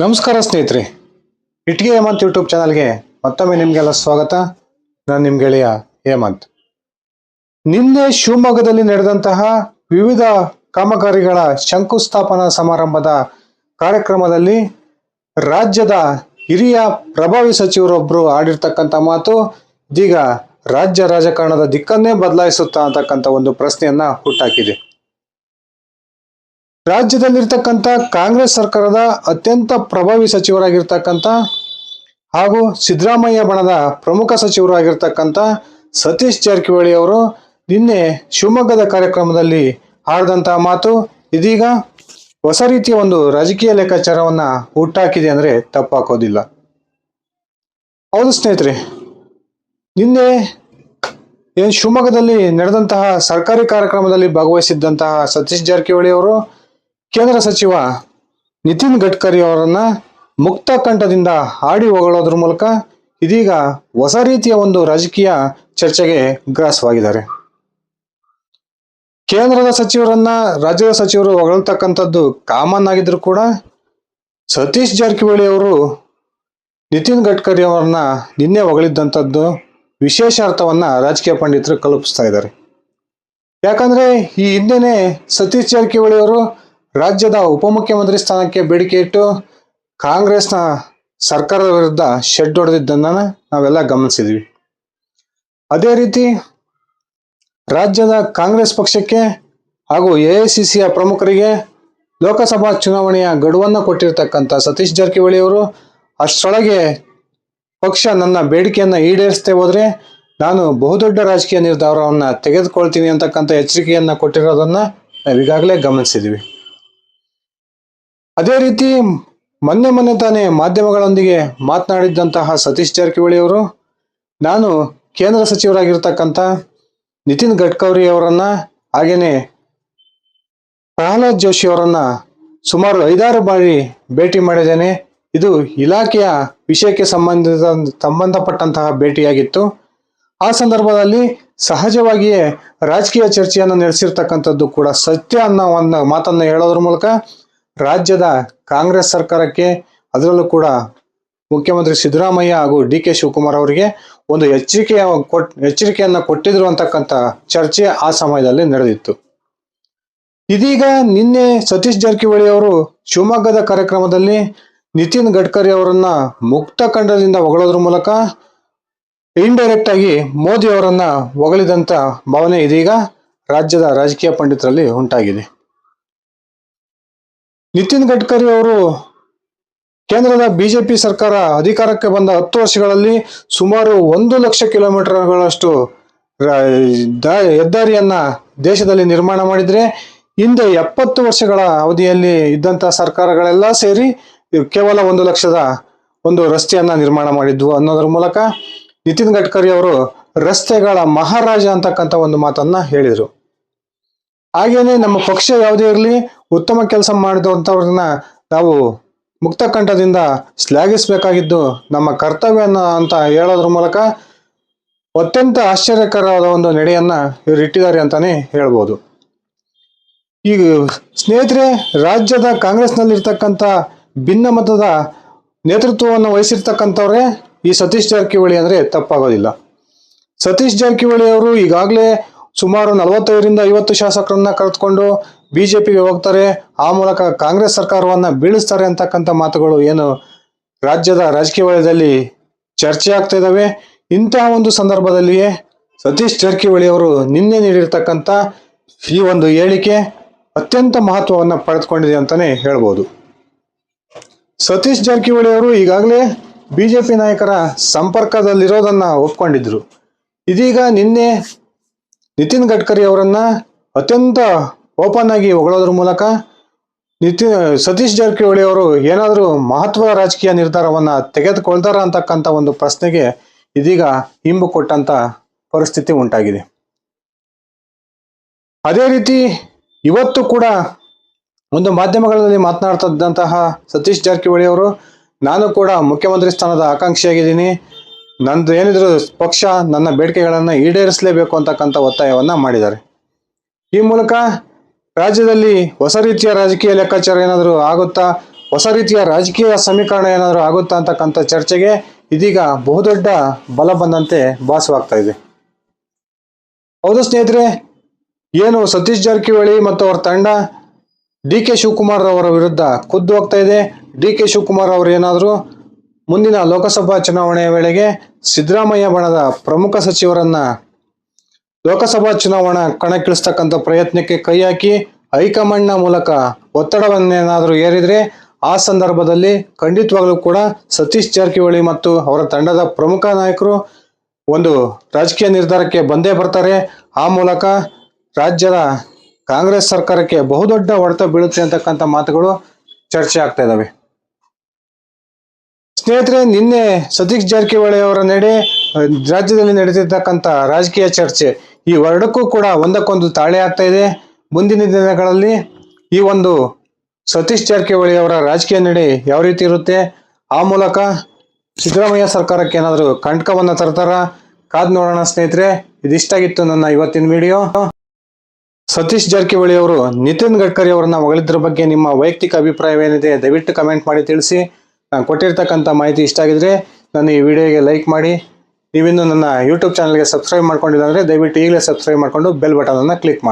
ನಮಸ್ಕಾರ ಸ್ನೇಹಿತರೆ. ಇಟ್ಗೆ ಹೇಮಂತ್ ಯೂಟ್ಯೂಬ್ ಚಾನಲ್ಗೆ ಮತ್ತೊಮ್ಮೆ ನಿಮಗೆಲ್ಲ ಸ್ವಾಗತ. ನಾನು ನಿಮ್ಮ ಗೆಳೆಯ ಹೇಮಂತ್. ನಿನ್ನೆ ಶಿವಮೊಗ್ಗದಲ್ಲಿ ನಡೆದಂತಹ ವಿವಿಧ ಕಾಮಗಾರಿಗಳ ಶಂಕುಸ್ಥಾಪನಾ ಸಮಾರಂಭದ ಕಾರ್ಯಕ್ರಮದಲ್ಲಿ ರಾಜ್ಯದ ಹಿರಿಯ ಪ್ರಭಾವಿ ಸಚಿವರೊಬ್ಬರು ಆಡಿರ್ತಕ್ಕಂಥ ಮಾತು, ಇದೀಗ ರಾಜ್ಯ ರಾಜಕಾರಣದ ದಿಕ್ಕನ್ನೇ ಬದಲಾಯಿಸುತ್ತಾ ಅಂತಕ್ಕಂಥ ಒಂದು ಪ್ರಶ್ನೆಯನ್ನ ಹುಟ್ಟಾಕಿದೆ. ರಾಜ್ಯದಲ್ಲಿರ್ತಕ್ಕಂಥ ಕಾಂಗ್ರೆಸ್ ಸರ್ಕಾರದ ಅತ್ಯಂತ ಪ್ರಭಾವಿ ಸಚಿವರಾಗಿರ್ತಕ್ಕಂಥ ಹಾಗೂ ಸಿದ್ದರಾಮಯ್ಯ ಬಣದ ಪ್ರಮುಖ ಸಚಿವರು ಆಗಿರ್ತಕ್ಕಂಥ ಸತೀಶ್ ಜಾರಕಿಹೊಳಿ ಅವರು ನಿನ್ನೆ ಶಿವಮೊಗ್ಗದ ಕಾರ್ಯಕ್ರಮದಲ್ಲಿ ಆಡಿದಂತಹ ಮಾತು, ಇದೀಗ ಹೊಸ ರೀತಿಯ ಒಂದು ರಾಜಕೀಯ ಲೆಕ್ಕಾಚಾರವನ್ನ ಹುಟ್ಟಾಕಿದೆ ಅಂದ್ರೆ ತಪ್ಪಾಕೋದಿಲ್ಲ. ಹೌದು ಸ್ನೇಹಿತರೆ, ನಿನ್ನೆ ಏನು ಶಿವಮೊಗ್ಗದಲ್ಲಿ ನಡೆದಂತಹ ಸರ್ಕಾರಿ ಕಾರ್ಯಕ್ರಮದಲ್ಲಿ ಭಾಗವಹಿಸಿದ್ದಂತಹ ಸತೀಶ್ ಜಾರಕಿಹೊಳಿ ಅವರು ಕೇಂದ್ರ ಸಚಿವ ನಿತಿನ್ ಗಡ್ಕರಿ ಅವರನ್ನ ಮುಕ್ತ ಕಂಠದಿಂದ ಹಾಡಿ ಹೊಗಳೋದ್ರ ಮೂಲಕ ಇದೀಗ ಹೊಸ ರೀತಿಯ ಒಂದು ರಾಜಕೀಯ ಚರ್ಚೆಗೆ ಗ್ರಾಸವಾಗಿದ್ದಾರೆ. ಕೇಂದ್ರದ ಸಚಿವರನ್ನ ರಾಜ್ಯದ ಸಚಿವರು ಹೊಗಳತಕ್ಕಂಥದ್ದು ಕಾಮನ್ ಆಗಿದ್ರು ಕೂಡ ಸತೀಶ್ ಜಾರಕಿಹೊಳಿ ಅವರು ನಿತಿನ್ ಗಡ್ಕರಿ ಅವರನ್ನ ನಿನ್ನೆ ಹೊಗಳಿದ್ದಂಥದ್ದು ವಿಶೇಷ ಅರ್ಥವನ್ನ ರಾಜಕೀಯ ಪಂಡಿತರು ಕಲ್ಪಿಸ್ತಾ ಇದ್ದಾರೆ. ಯಾಕಂದ್ರೆ ಈ ಹಿಂದೆನೆ ಸತೀಶ್ ಜಾರಕಿಹೊಳಿ ಅವರು ರಾಜ್ಯದ ಉಪಮುಖ್ಯಮಂತ್ರಿ ಸ್ಥಾನಕ್ಕೆ ಬೇಡಿಕೆ ಇಟ್ಟು ಕಾಂಗ್ರೆಸ್ನ ಸರ್ಕಾರದ ವಿರುದ್ಧ ಶೆಡ್ ಹೊಡೆದಿದ್ದನ್ನ ನಾವೆಲ್ಲ ಗಮನಿಸಿದ್ವಿ. ಅದೇ ರೀತಿ ರಾಜ್ಯದ ಕಾಂಗ್ರೆಸ್ ಪಕ್ಷಕ್ಕೆ ಹಾಗೂ ಎ ಪ್ರಮುಖರಿಗೆ ಲೋಕಸಭಾ ಚುನಾವಣೆಯ ಗಡುವನ್ನು ಕೊಟ್ಟಿರತಕ್ಕಂಥ ಸತೀಶ್ ಜಾರಕಿಹೊಳಿ ಅವರು, ಅಷ್ಟರೊಳಗೆ ಪಕ್ಷ ನನ್ನ ಬೇಡಿಕೆಯನ್ನು ಈಡೇರಿಸದೆ ಹೋದರೆ ನಾನು ಬಹುದೊಡ್ಡ ರಾಜಕೀಯ ನಿರ್ಧಾರವನ್ನು ತೆಗೆದುಕೊಳ್ತೀನಿ ಅಂತಕ್ಕಂಥ ಎಚ್ಚರಿಕೆಯನ್ನು ಕೊಟ್ಟಿರೋದನ್ನು ನಾವೀಗಾಗಲೇ ಗಮನಿಸಿದ್ವಿ. ಅದೇ ರೀತಿ ಮೊನ್ನೆ ಮೊನ್ನೆ ತಾನೇ ಮಾಧ್ಯಮಗಳೊಂದಿಗೆ ಮಾತನಾಡಿದ್ದಂತಹ ಸತೀಶ್ ಜಾರಕಿಹೊಳಿ ಅವರು, ನಾನು ಕೇಂದ್ರ ಸಚಿವರಾಗಿರ್ತಕ್ಕಂಥ ನಿತಿನ್ ಗಡ್ಕರಿ ಅವರನ್ನ, ಹಾಗೇನೆ ಪ್ರಹ್ಲಾದ್ ಜೋಶಿ ಅವರನ್ನ ಸುಮಾರು ಐದಾರು ಬಾರಿ ಭೇಟಿ ಮಾಡಿದ್ದೇನೆ. ಇದು ಇಲಾಖೆಯ ವಿಷಯಕ್ಕೆ ಸಂಬಂಧಿಸಿದ ಸಂಬಂಧಪಟ್ಟಂತಹ ಭೇಟಿಯಾಗಿತ್ತು. ಆ ಸಂದರ್ಭದಲ್ಲಿ ಸಹಜವಾಗಿಯೇ ರಾಜಕೀಯ ಚರ್ಚೆಯನ್ನು ನಡೆಸಿರ್ತಕ್ಕಂಥದ್ದು ಕೂಡ ಸತ್ಯ ಅನ್ನೋ ಒಂದು ಮಾತನ್ನು ಹೇಳೋದ್ರ ಮೂಲಕ ರಾಜ್ಯದ ಕಾಂಗ್ರೆಸ್ ಸರ್ಕಾರಕ್ಕೆ ಅದರಲ್ಲೂ ಕೂಡ ಮುಖ್ಯಮಂತ್ರಿ ಸಿದ್ದರಾಮಯ್ಯ ಹಾಗೂ ಡಿ ಕೆ ಶಿವಕುಮಾರ್ ಅವರಿಗೆ ಒಂದು ಎಚ್ಚರಿಕೆಯ ಕೊಟ್, ಎಚ್ಚರಿಕೆಯನ್ನು ಕೊಟ್ಟಿದ್ರು ಅಂತಕ್ಕಂಥ ಚರ್ಚೆ ಆ ಸಮಯದಲ್ಲಿ ನಡೆದಿತ್ತು. ಇದೀಗ ನಿನ್ನೆ ಸತೀಶ್ ಜಾರಕಿಹೊಳಿ ಅವರು ಶಿವಮೊಗ್ಗದ ಕಾರ್ಯಕ್ರಮದಲ್ಲಿ ನಿತಿನ್ ಗಡ್ಕರಿ ಅವರನ್ನ ಮುಕ್ತ ಖಂಡದಿಂದ ಹೊಗಳೋದ್ರ ಮೂಲಕ ಇಂಡೈರೆಕ್ಟ್ ಆಗಿ ಮೋದಿ ಅವರನ್ನ ಹೊಗಳಿದಂಥ ಭಾವನೆ ಇದೀಗ ರಾಜ್ಯದ ರಾಜಕೀಯ ಪಂಡಿತರಲ್ಲಿ ಉಂಟಾಗಿದೆ. ನಿತಿನ್ ಗಡ್ಕರಿ ಅವರು ಕೇಂದ್ರದ ಬಿಜೆಪಿ ಸರ್ಕಾರ ಅಧಿಕಾರಕ್ಕೆ ಬಂದ ಹತ್ತು ವರ್ಷಗಳಲ್ಲಿ ಸುಮಾರು ಒಂದು ಲಕ್ಷ ಕಿಲೋಮೀಟರ್ಗಳಷ್ಟು ಹೆದ್ದಾರಿಯನ್ನ ದೇಶದಲ್ಲಿ ನಿರ್ಮಾಣ ಮಾಡಿದ್ರೆ ಹಿಂದೆ ಎಪ್ಪತ್ತು ವರ್ಷಗಳ ಅವಧಿಯಲ್ಲಿ ಇದ್ದಂತ ಸರ್ಕಾರಗಳೆಲ್ಲ ಸೇರಿ ಕೇವಲ ಒಂದು ಲಕ್ಷದ ಒಂದು ರಸ್ತೆಯನ್ನ ನಿರ್ಮಾಣ ಮಾಡಿದ್ವು ಅನ್ನೋದ್ರ ಮೂಲಕ ನಿತಿನ್ ಗಡ್ಕರಿ ಅವರು ರಸ್ತೆಗಳ ಮಹಾರಾಜ ಅಂತಕ್ಕಂಥ ಒಂದು ಮಾತನ್ನ ಹೇಳಿದರು. ಹಾಗೇನೆ ನಮ್ಮ ಪಕ್ಷ ಯಾವುದೇ ಇರಲಿ ಉತ್ತಮ ಕೆಲಸ ಮಾಡಿದಂಥವ್ರನ್ನ ನಾವು ಮುಕ್ತ ಕಂಠದಿಂದ ಶ್ಲಾಘಿಸಬೇಕಾಗಿದ್ದು ನಮ್ಮ ಕರ್ತವ್ಯ ಅಂತ ಹೇಳೋದ್ರ ಮೂಲಕ ಅತ್ಯಂತ ಆಶ್ಚರ್ಯಕರವಾದ ಒಂದು ನಡೆಯನ್ನ ಇವರು ಇಟ್ಟಿದ್ದಾರೆ ಅಂತಾನೆ ಹೇಳ್ಬೋದು. ಈಗ ಸ್ನೇಹಿತರೆ, ರಾಜ್ಯದ ಕಾಂಗ್ರೆಸ್ನಲ್ಲಿರ್ತಕ್ಕಂಥ ಭಿನ್ನ ಮತದ ನೇತೃತ್ವವನ್ನು ವಹಿಸಿರ್ತಕ್ಕಂಥವ್ರೆ ಈ ಸತೀಶ್ ಜಾರಕಿಹೊಳಿ ಅಂದ್ರೆ ತಪ್ಪಾಗೋದಿಲ್ಲ. ಸತೀಶ್ ಜಾರಕಿಹೊಳಿ ಅವರು ಈಗಾಗಲೇ ಸುಮಾರು ನಲವತ್ತೈದರಿಂದ ಐವತ್ತು ಶಾಸಕರನ್ನ ಕರೆದುಕೊಂಡು ಬಿಜೆಪಿಗೆ ಹೋಗ್ತಾರೆ ಆ ಮೂಲಕ ಕಾಂಗ್ರೆಸ್ ಸರ್ಕಾರವನ್ನ ಬೀಳಿಸ್ತಾರೆ ಅಂತಕ್ಕಂಥ ಮಾತುಗಳು ಏನು ರಾಜ್ಯದ ರಾಜಕೀಯ ವಲಯದಲ್ಲಿ ಚರ್ಚೆ ಆಗ್ತಾ ಇದ್ದಾವೆ ಇಂತಹ ಒಂದು ಸಂದರ್ಭದಲ್ಲಿಯೇ ಸತೀಶ್ ಜಾರಕಿಹೊಳಿ ಅವರು ನಿನ್ನೆ ನೀಡಿರ್ತಕ್ಕಂಥ ಈ ಒಂದು ಹೇಳಿಕೆ ಅತ್ಯಂತ ಮಹತ್ವವನ್ನು ಪಡೆದುಕೊಂಡಿದೆ ಅಂತಾನೆ ಹೇಳ್ಬೋದು. ಸತೀಶ್ ಜಾರಕಿಹೊಳಿ ಅವರು ಈಗಾಗಲೇ ಬಿಜೆಪಿ ನಾಯಕರ ಸಂಪರ್ಕದಲ್ಲಿರೋದನ್ನು ಒಪ್ಕೊಂಡಿದ್ರು. ಇದೀಗ ನಿನ್ನೆ ನಿತಿನ್ ಗಡ್ಕರಿ ಅವರನ್ನ ಅತ್ಯಂತ ಓಪನ್ ಆಗಿ ಹೊಗಳೋದ್ರ ಮೂಲಕ ನಿತಿ, ಸತೀಶ್ ಜಾರಕಿಹೊಳಿ ಅವರು ಏನಾದರೂ ಮಹತ್ವದ ರಾಜಕೀಯ ನಿರ್ಧಾರವನ್ನ ತೆಗೆದುಕೊಳ್ತಾರ ಅಂತಕ್ಕಂಥ ಒಂದು ಪ್ರಶ್ನೆಗೆ ಇದೀಗ ಹಿಂಬು ಕೊಟ್ಟಂತ ಪರಿಸ್ಥಿತಿ ಉಂಟಾಗಿದೆ. ಅದೇ ರೀತಿ ಇವತ್ತು ಕೂಡ ಒಂದು ಮಾಧ್ಯಮಗಳಲ್ಲಿ ಮಾತನಾಡ್ತಿದ್ದಂತಹ ಸತೀಶ್ ಜಾರಕಿಹೊಳಿ ಅವರು, ನಾನು ಕೂಡ ಮುಖ್ಯಮಂತ್ರಿ ಸ್ಥಾನದ ಆಕಾಂಕ್ಷಿಯಾಗಿದ್ದೀನಿ. ನಂದು ಏನಿದ್ರು ಪಕ್ಷ ನನ್ನ ಬೇಡಿಕೆಗಳನ್ನು ಈಡೇರಿಸಲೇಬೇಕು ಅಂತಕ್ಕಂಥ ಒತ್ತಾಯವನ್ನ ಮಾಡಿದ್ದಾರೆ. ಈ ಮೂಲಕ ರಾಜ್ಯದಲ್ಲಿ ಹೊಸ ರೀತಿಯ ರಾಜಕೀಯ ಲೆಕ್ಕಾಚಾರ ಏನಾದರೂ ಆಗುತ್ತಾ? ಹೊಸ ರೀತಿಯ ರಾಜಕೀಯ ಸಮೀಕರಣ ಏನಾದರೂ ಆಗುತ್ತಾ ಅಂತಕ್ಕಂಥ ಚರ್ಚೆಗೆ ಇದೀಗ ಬಹುದೊಡ್ಡ ಬಲ ಬಂದಂತೆ ಭಾಸವಾಗ್ತಾ ಇದೆ. ಹೌದು ಸ್ನೇಹಿತರೆ, ಏನು ಸತೀಶ್ ಜಾರಕಿಹೊಳಿ ಮತ್ತು ಅವರ ತಂಡ ಡಿ ಕೆ ಶಿವಕುಮಾರ್ ಅವರ ವಿರುದ್ಧ ಖುದ್ದು ಹೋಗ್ತಾ ಇದೆ. ಡಿ ಕೆ ಶಿವಕುಮಾರ್ ಅವರು ಏನಾದರೂ ಮುಂದಿನ ಲೋಕಸಭಾ ಚುನಾವಣೆಯ ವೇಳೆಗೆ ಸಿದ್ದರಾಮಯ್ಯ ಬಣದ ಪ್ರಮುಖ ಸಚಿವರನ್ನ ಲೋಕಸಭಾ ಚುನಾವಣಾ ಕಣಕ್ಕಿಳಿಸ್ತಕ್ಕಂಥ ಪ್ರಯತ್ನಕ್ಕೆ ಕೈ ಹಾಕಿ ಹೈಕಮಾಂಡ್ನ ಮೂಲಕ ಒತ್ತಡವನ್ನೇನಾದರೂ ಏರಿದ್ರೆ ಆ ಸಂದರ್ಭದಲ್ಲಿ ಖಂಡಿತವಾಗ್ಲೂ ಕೂಡ ಸತೀಶ್ ಜಾರಕಿಹೊಳಿ ಮತ್ತು ಅವರ ತಂಡದ ಪ್ರಮುಖ ನಾಯಕರು ಒಂದು ರಾಜಕೀಯ ನಿರ್ಧಾರಕ್ಕೆ ಬಂದೇ ಬರ್ತಾರೆ. ಆ ಮೂಲಕ ರಾಜ್ಯದ ಕಾಂಗ್ರೆಸ್ ಸರ್ಕಾರಕ್ಕೆ ಬಹುದೊಡ್ಡ ಹೊಡೆತ ಬೀಳುತ್ತೆ ಅಂತಕ್ಕಂಥ ಮಾತುಗಳು ಚರ್ಚೆ ಆಗ್ತಾ ಇದ್ದಾವೆ ಸ್ನೇಹಿತರೆ, ನಿನ್ನೆ ಸತೀಶ್ ಜಾರಕಿಹೊಳಿ ಅವರ ನಡೆ ರಾಜ್ಯದಲ್ಲಿ ನಡೆದಿರ್ತಕ್ಕಂಥ ರಾಜಕೀಯ ಚರ್ಚೆ, ಈ ಎರಡಕ್ಕೂ ಕೂಡ ಒಂದಕ್ಕೊಂದು ತಾಳೆ ಆಗ್ತಾ ಇದೆ. ಮುಂದಿನ ದಿನಗಳಲ್ಲಿ ಈ ಒಂದು ಸತೀಶ್ ಜಾರಕಿಹೊಳಿ ಅವರ ರಾಜಕೀಯ ನಡೆ ಯಾವ ರೀತಿ ಇರುತ್ತೆ? ಆ ಮೂಲಕ ಸಿದ್ದರಾಮಯ್ಯ ಸರ್ಕಾರಕ್ಕೆ ಏನಾದರೂ ಕಂಟಕವನ್ನು ತರ್ತಾರ? ಕಾದ್ ನೋಡೋಣ ಸ್ನೇಹಿತರೆ ಇದಿಷ್ಟಾಗಿತ್ತು ನನ್ನ ಇವತ್ತಿನ ವಿಡಿಯೋ. ಸತೀಶ್ ಜಾರಕಿಹೊಳಿ ಅವರು ನಿತಿನ್ ಗಡ್ಕರಿ ಅವರನ್ನ ಹೊಗಳಿದ್ರ ಬಗ್ಗೆ ನಿಮ್ಮ ವೈಯಕ್ತಿಕ ಅಭಿಪ್ರಾಯವೇನಿದೆ, ದಯವಿಟ್ಟು ಕಮೆಂಟ್ ಮಾಡಿ ತಿಳಿಸಿ. ನಾನು ಕೊಟ್ಟಿರ್ತಕ್ಕಂಥ ಮಾಹಿತಿ ಇಷ್ಟ ಆಗಿದ್ರೆ ನನ್ನ ಈ ವಿಡಿಯೋಗೆ ಲೈಕ್ ಮಾಡಿ. ನೀವಿನ್ನು ನನ್ನ ಯೂಟ್ಯೂಬ್ ಚಾನಲ್ಗೆ ಸಬ್ಸ್ಕ್ರೈಬ್ ಮಾಡ್ಕೊಂಡಿಲ್ಲ ಅಂದರೆ ದಯವಿಟ್ಟು ಈಗಲೇ ಸಬ್ಸ್ಕ್ರೈಬ್ ಮಾಡಿಕೊಂಡು ಬೆಲ್ ಬಟನನ್ನು ಕ್ಲಿಕ್ ಮಾಡಿ.